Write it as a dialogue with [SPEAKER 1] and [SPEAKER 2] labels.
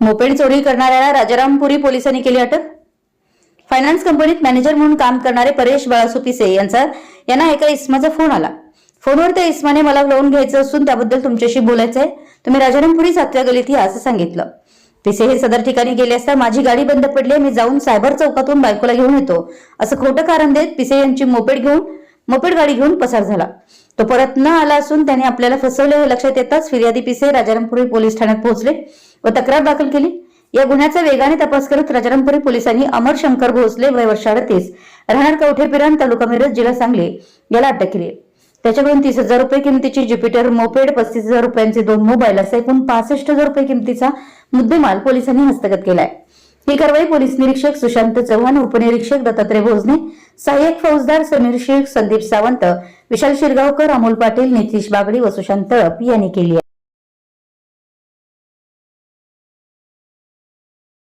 [SPEAKER 1] Moped चोरी करणाऱ्याला राजारामपुरी पोलिसांनी केली अटक? फायनान्स कंपनीत मॅनेजर म्हणून काम करणारे परेश बाळासू पिसे यांचा यांना एका इस्माचा फोन आला. फोनवर त्या इस्माने मला लोन घ्यायचं असून त्याबद्दल तुमच्याशी बोलायचंय. तुम्ही राजारामपुरी सातव्या गलीत या असं सांगितलं. पिसे हे सदर ठिकाणी गेले असता माझी गाडी बंद पडली मी जाऊन सायबर चौकातून बायकोला घेऊन येतो. असं खोटं कारण देत पिसे यांची मोपेड घेऊन मोपेड गाडी घेऊन पसार झाला. तो परत न आला असून त्याने आपल्याला फसवले हे लक्षात येताच फिर्यादी पिसे राजारामपुरी पोलीस ठाण्यात पोहोचले. व तक्रार दाखल केली. या गुन्ह्याचा वेगाने तपास करत राजारामपुरी पोलिसांनी अमर शंकर भोसले वय वर्ष अडतीस राहणार कवठेपिरान तालुका मिरज जिल्हा सांगली याला अटक केली. त्याच्याकडून तीस हजार रुपये किमतीची ज्युपिटर मोपेड पस्तीस हजार रुपयांचे दोन मोबाईल असा एकूण पासष्ट हजार रुपये किमतीचा मुद्देमाल पोलिसांनी हस्तगत केलाय. ही कारवाई पोलीस निरीक्षक सुशांत चव्हाण उपनिरीक्षक दत्तात्रय भोजने सहाय्यक फौजदार समीर शेख संदीप सावंत विशाल शिरगावकर अमोल पाटील नितीश बागडी व सुशांत तळप यांनी केली आहे.